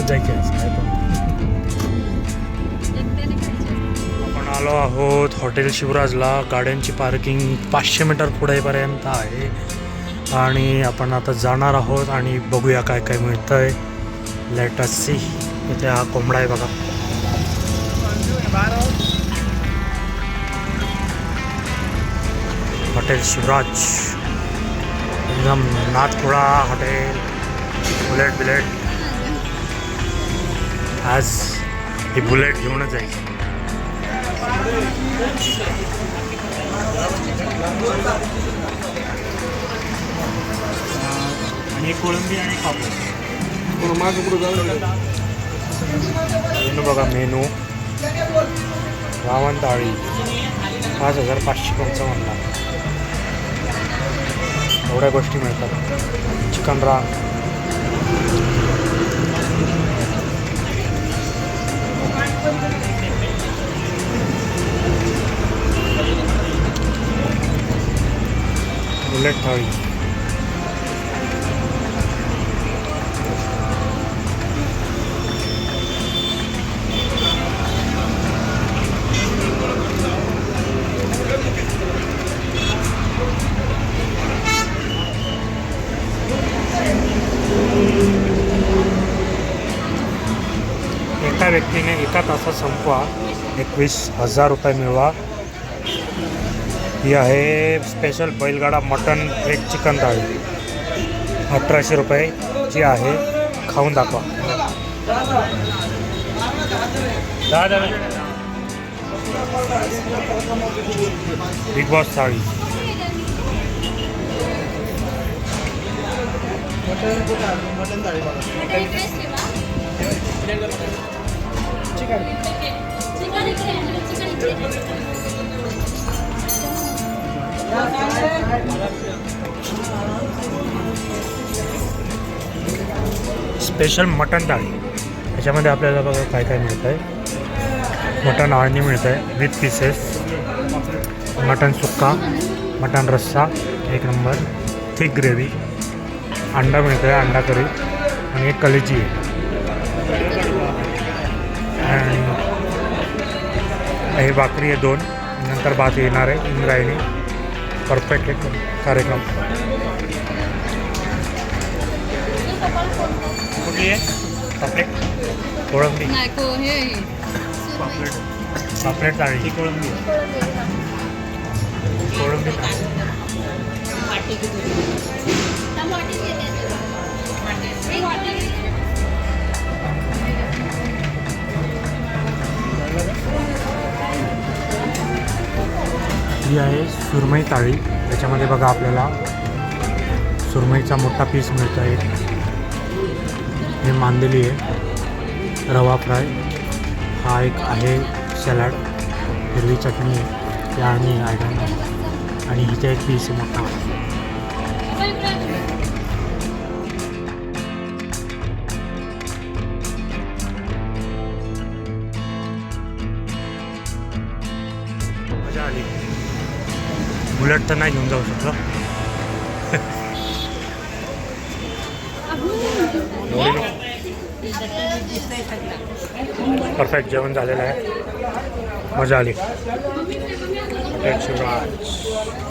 घेऊनच जायची आपण आलो आहोत हॉटेल शिवराजला. गाड्यांची पार्किंग पाचशे मीटर पुढेपर्यंत आहे. आणि आपण आता जाणार आहोत आणि बघूया काय काय मिळतंय. लेटस सी इथे हा कोंबडा आहे बघा. हॉटेल शिवराज. एकदम नाथपुरा हॉटेल. बुलेट बिलेट आज ही बुलेट घेऊनच जायची. आणि कोळंबी आणि मेनू बघा मेनू. रावण थाळी पाच हजार पाचशे पंचावन्न. एवढ्या गोष्टी मिळतात. चिकन रान. बुलेट थाळी एका व्यक्तीने एका तासात संपवा. एकवीस हजार रुपये मिळवा. ही आहे स्पेशल बैलगाडा मटन एक चिकन थाळी अठराशे रुपये जी आहे. खाऊन दाखवा. बिग बॉस थाळी स्पेशल मटन थाळी. याच्यामध्ये आपल्याला बघा काय काय मिळतं आहे मटन आळणी मिळतं आहे विथ पीसेस मटन सुक्का मटन रस्सा एक नंबर. थिक ग्रेव्ही अंडा मिळतं आहे अंडा करी. आणि एक कलेजी आहे. आणि हे भाकरी आहे दोन. नंतर भात येणार आहे इंद्रायणी. परफेक्ट एक कार्यक्रम. कुठली आहे? पापलेट? कोळंबी. नाही को हे हे. पापलेट पापलेट कोळंबी कोळंबी ही आहे सुरमई ताळी त्याच्यामध्ये बघा आपल्याला सुरमईचा मोठा पीस मिळतो आहे हे मांदेली आहे. रवा फ्राय. हा एक आहे सॅलड. हिरवी चटणी आहे. त्या आणि आयटम आणि हिचा एक पीस मोठा. मजा आली. बुलेट तर नाही घेऊन जाऊ शकलो परफेक्ट जेवण झालेलं आहे. मजा आली. शिवराज.